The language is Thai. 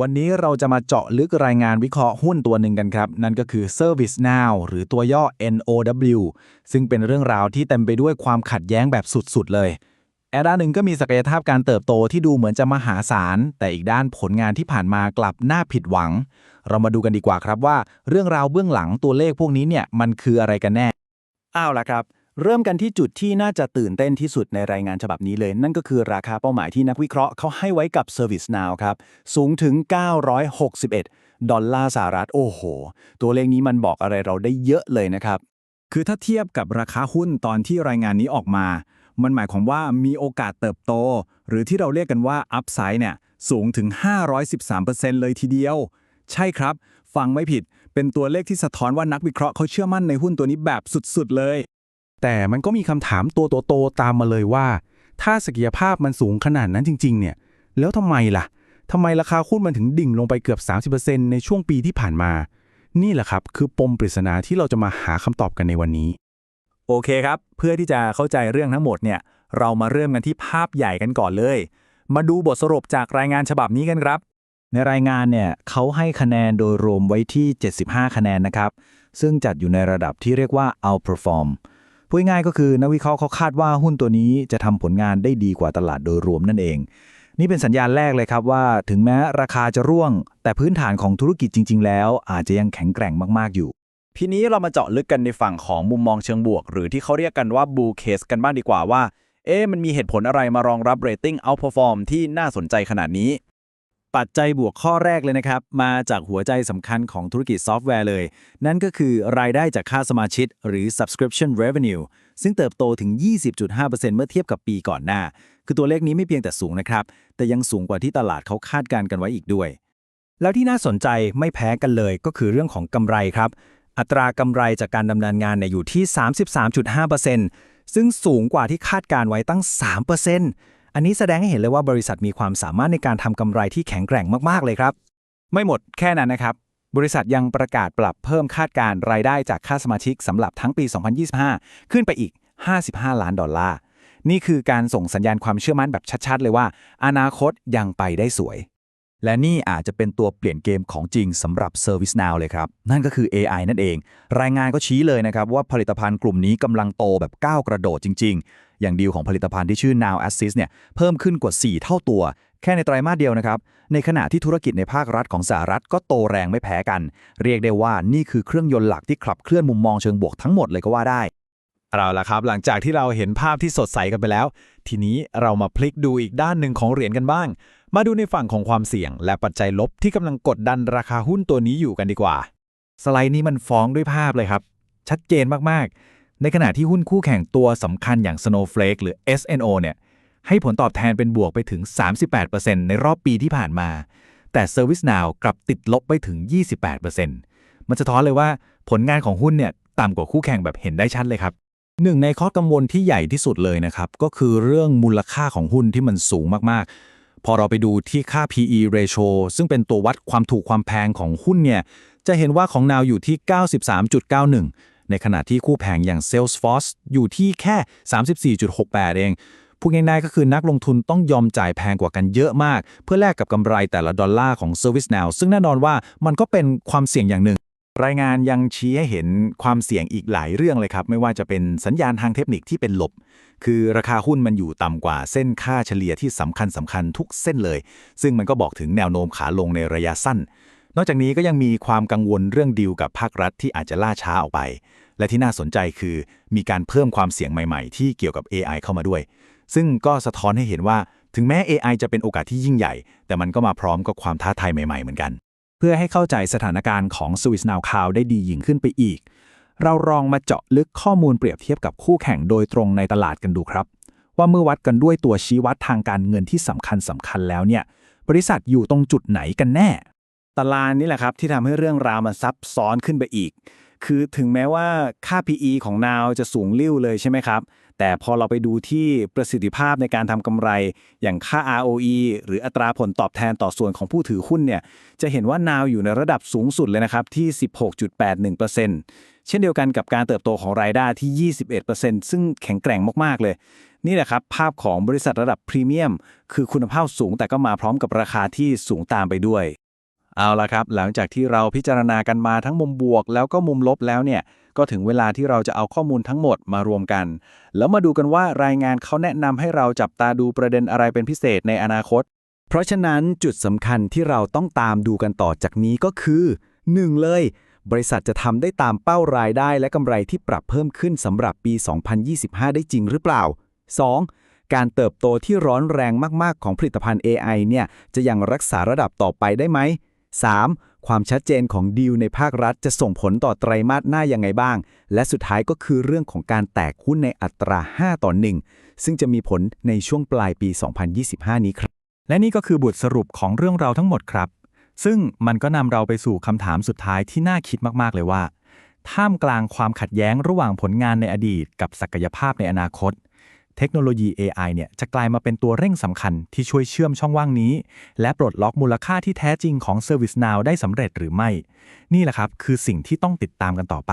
วันนี้เราจะมาเจาะลึกรายงานวิเคราะห์หุ้นตัวหนึ่งกันครับ นั่นก็คือ ServiceNow หรือตัวย่อ NOW ซึ่งเป็นเรื่องราวที่เต็มไปด้วยความขัดแย้งแบบสุดๆเลย แอด้านหนึ่งก็มีศักยภาพการเติบโตที่ดูเหมือนจะมหาศาล แต่อีกด้านผลงานที่ผ่านมากลับน่าผิดหวัง เรามาดูกันดีกว่าครับว่า เรื่องราวเบื้องหลังตัวเลขพวกนี้เนี่ยมันคืออะไรกันแน่เอาวละครับ เริ่มกันที่จุดที่น่าจะตื่นเต้นที่สุดในรายงานฉบับนี้เลย นั่นก็คือราคาเป้าหมายที่นักวิเคราะห์เขาให้ไว้กับ ServiceNow ครับ สูงถึง 961 ดอลลาร์สหรัฐ โอ้โห ตัวเลขนี้มันบอกอะไรเราได้เยอะเลยนะครับ คือถ้าเทียบกับราคาหุ้นตอนที่รายงานนี้ออกมา มันหมายความว่ามีโอกาสเติบโต หรือที่เราเรียกกันว่า upside เนี่ยสูงถึง 513%เลยทีเดียว ใช่ครับ ฟังไม่ผิด เป็นตัวเลขที่สะท้อนว่านักวิเคราะห์เขาเชื่อมั่นในหุ้นตัวนี้แบบสุดๆเลย แต่มันก็มีคำถามตัวโตๆตามมาเลยว่า ถ้าศักยภาพมันสูงขนาดนั้นจริง ๆ เนี่ย แล้วทำไมล่ะทำไมราคาหุ้นมันถึงดิ่งลงไปเกือบ 30%ในช่วงปีที่ผ่านมา นี่แหละครับคือปมปริศนาที่เราจะมาหาคำตอบกันในวันนี้ โอเคครับ เพื่อที่จะเข้าใจเรื่องทั้งหมดเนี่ย เรามาเริ่มกันที่ภาพใหญ่กันก่อนเลย มาดูบทสรุปจากรายงานฉบับนี้กันครับ ในรายงานเนี่ยเขาให้คะแนนโดยรวมไว้ที่ 75 คะแนนนะครับ ซึ่งจัดอยู่ในระดับที่เรียกว่า outperform พูดง่ายก็คือนักวิเคราะห์เขาคาดว่าหุ้นตัวนี้จะทำผลงานได้ดีกว่าตลาดโดยรวมนั่นเอง นี่เป็นสัญญาณแรกเลยครับว่า ถึงแม้ราคาจะร่วง แต่พื้นฐานของธุรกิจจริง ๆ แล้ว อาจจะยังแข็งแกร่งมากๆอยู่ทีนี้เรามาเจาะลึกกันในฝั่งของมุมมองเชิงบวก หรือที่เขาเรียกกันว่า bull case กันบ้างดีกว่าว่า เอ๊ะมันมีเหตุผลอะไรมารองรับ rating outperform ที่น่าสนใจขนาดนี้ ปัจจัยบวกข้อแรกเลยนะครับ มาจากหัวใจสำคัญของธุรกิจซอฟต์แวร์เลย นั่นก็คือรายได้จากค่าสมาชิกหรือ subscription revenue ซึ่งเติบโตถึง 20.5%เมื่อเทียบกับปีก่อนหน้า คือตัวเลขนี้ไม่เพียงแต่สูงนะครับ แต่ยังสูงกว่าที่ตลาดเขาคาดการณ์กันไว้อีกด้วย แล้วที่น่าสนใจไม่แพ้กันเลยก็คือเรื่องของกำไรครับ อัตรากำไรจากการดำเนินงานเนี่ยอยู่ที่ 33.5%ซึ่งสูงกว่าที่คาดการไว้ตั้ง 3% อันนี้แสดงให้เห็นเลยว่าบริษัทมีความสามารถในการทำกำไรที่แข็งแกร่งมากๆเลยครับ ไม่หมดแค่นั้นนะครับ บริษัทยังประกาศปรับเพิ่มคาดการรายได้จากค่าสมาชิกสำหรับทั้งปี 2025 ขึ้นไปอีก 55 ล้านดอลลาร์นี่คือการส่งสัญญาณความเชื่อมั่นแบบชัดๆ เลยว่า อนาคตยังไปได้สวย และนี่อาจจะเป็นตัวเปลี่ยนเกมของจริงสำหรับ ServiceNow เลยครับ นั่นก็คือ AI นั่นเอง รายงานก็ชี้เลยนะครับ ว่าผลิตภัณฑ์กลุ่มนี้กำลังโตแบบก้าวกระโดดจริง ๆ อย่างดีลของผลิตภัณฑ์ที่ชื่อ Now Assist เนี่ยเพิ่มขึ้นกว่า 4 เท่าตัว แค่ในไตรามาสเดียวนะครับ ในขณะที่ธุรกิจในภาครัฐของสหรัฐก็โตแรงไม่แพ้กัน เรียกได้ว่านี่คือเครื่องยนต์หลักที่ขับเคลื่อนมุมมองเชิงบวกทั้งหมดเลยก็ว่าได้เอาละครับ หลังจากที่เราเห็นภาพที่สดใสกันไปแล้ว ทีนี้เรามาพลิกดูอีกด้านหนึ่งของเหรียญกันบ้าง มาดูในฝั่งของความเสี่ยง และปัจจัยลบที่กำลังกดดันราคาหุ้นตัวนี้อยู่กันดีกว่า สไลด์นี้มันฟ้องด้วยภาพเลยครับ ชัดเจนมากๆ ในขณะที่หุ้นคู่แข่งตัวสำคัญอย่าง Snowflake หรือ SNO เนี่ยให้ผลตอบแทนเป็นบวกไปถึง 38%ในรอบปีที่ผ่านมา แต่ ServiceNow กลับติดลบไปถึง 28%มันจะท้อนเลยว่าผลงานของหุ้นเนี่ยต่ำกว่าคู่แข่งแบบเห็นได้ชัดเลยครับหนึ่งในข้อกังวลที่ใหญ่ที่สุดเลยนะครับ ก็คือเรื่องมูลค่าของหุ้นที่มันสูงมากๆ พอเราไปดูที่ค่า PE ratio ซึ่งเป็นตัววัดความถูกความแพงของหุ้นเนี่ย จะเห็นว่าของ Now อยู่ที่ 93.91 ในขณะที่คู่แพงอย่าง Salesforce อยู่ที่แค่ 34.68 เอง พูดง่ายๆก็คือนักลงทุนต้องยอมจ่ายแพงกว่ากันเยอะมาก เพื่อแลกกับกำไรแต่ละดอลลาร์ของ ServiceNow ซึ่งแน่นอนว่ามันก็เป็นความเสี่ยงอย่างหนึ่ง รายงานยังชี้ให้เห็นความเสี่ยงอีกหลายเรื่องเลยครับ ไม่ว่าจะเป็นสัญญาณทางเทคนิคที่เป็นลบ คือราคาหุ้นมันอยู่ต่ำกว่าเส้นค่าเฉลี่ยที่สำคัญสำคัญทุกเส้นเลย ซึ่งมันก็บอกถึงแนวโน้มขาลงในระยะสั้น นอกจากนี้ก็ยังมีความกังวลเรื่องดีลกับภาครัฐที่อาจจะล่าช้าออกไป และที่น่าสนใจคือมีการเพิ่มความเสี่ยงใหม่ๆ ที่เกี่ยวกับ AI เข้ามาด้วย ซึ่งก็สะท้อนให้เห็นว่า ถึงแม้ AI จะเป็นโอกาสที่ยิ่งใหญ่ แต่มันก็มาพร้อมกับความท้าทายใหม่ๆเหมือนกัน พื่อให้เข้าใจสถานการณ์ของ Swiss Now Cloud ได้ดียิ่งขึ้นไปอีก เราลองมาเจาะลึกข้อมูลเปรียบเทียบกับคู่แข่งโดยตรงในตลาดกันดูครับ ว่าเมื่อวัดกันด้วยตัวชี้วัดทางการเงินที่สำคัญสำคัญแล้วเนี่ย บริษัทอยู่ตรงจุดไหนกันแน่ ตลาดนี่แหละครับที่ทำให้เรื่องราวมันซับซ้อนขึ้นไปอีก คือถึงแม้ว่าค่า PE ของ Now จะสูงลิ่วเลยใช่ไหมครับ แต่พอเราไปดูที่ประสิทธิภาพในการทำกำไร อย่างค่า ROE หรืออัตราผลตอบแทนต่อส่วนของผู้ถือหุ้นเนี่ย จะเห็นว่า Now อยู่ในระดับสูงสุดเลยนะครับที่ 16.81%เช่นเดียวกันกับการเติบโตของรายได้ที่ 21%ซึ่งแข็งแกร่งมาก ๆ เลย นี่แหละครับภาพของบริษัทระดับพรีเมียม คือคุณภาพสูงแต่ก็มาพร้อมกับราคาที่สูงตามไปด้วย เอาละครับ หลังจากที่เราพิจารณากันมาทั้งมุมบวก แล้วก็มุมลบแล้วเนี่ย ก็ถึงเวลาที่เราจะเอาข้อมูลทั้งหมดมารวมกัน แล้วมาดูกันว่ารายงานเขาแนะนำให้เราจับตาดูประเด็นอะไรเป็นพิเศษในอนาคต เพราะฉะนั้นจุดสำคัญที่เราต้องตามดูกันต่อจากนี้ก็คือ 1. เลย บริษัทจะทำได้ตามเป้ารายได้และกำไรที่ปรับเพิ่มขึ้นสำหรับปี 2025 ได้จริงหรือเปล่า 2. การเติบโตที่ร้อนแรงมาก ๆ ของผลิตภัณฑ์ AI เนี่ย จะยังรักษาระดับต่อไปได้ไหม 3. ความชัดเจนของดีลในภาครัฐจะส่งผลต่อไตรมาสหน้ายังไงบ้าง และสุดท้ายก็คือเรื่องของการแตกหุ้นในอัตรา 5 ต่อ 1 ซึ่งจะมีผลในช่วงปลายปี 2025 นี้ครับ และนี่ก็คือบทสรุปของเรื่องราวทั้งหมดครับ ซึ่งมันก็นำเราไปสู่คำถามสุดท้ายที่น่าคิดมากๆเลยว่า ท่ามกลางความขัดแย้งระหว่างผลงานในอดีต กับศักยภาพในอนาคต เทคโนโลยี AI เนี่ยจะกลายมาเป็นตัวเร่งสำคัญที่ช่วยเชื่อมช่องว่างนี้ และปลดล็อกมูลค่าที่แท้จริงของ ServiceNow ได้สำเร็จหรือไม่ นี่แหละครับคือสิ่งที่ต้องติดตามกันต่อไป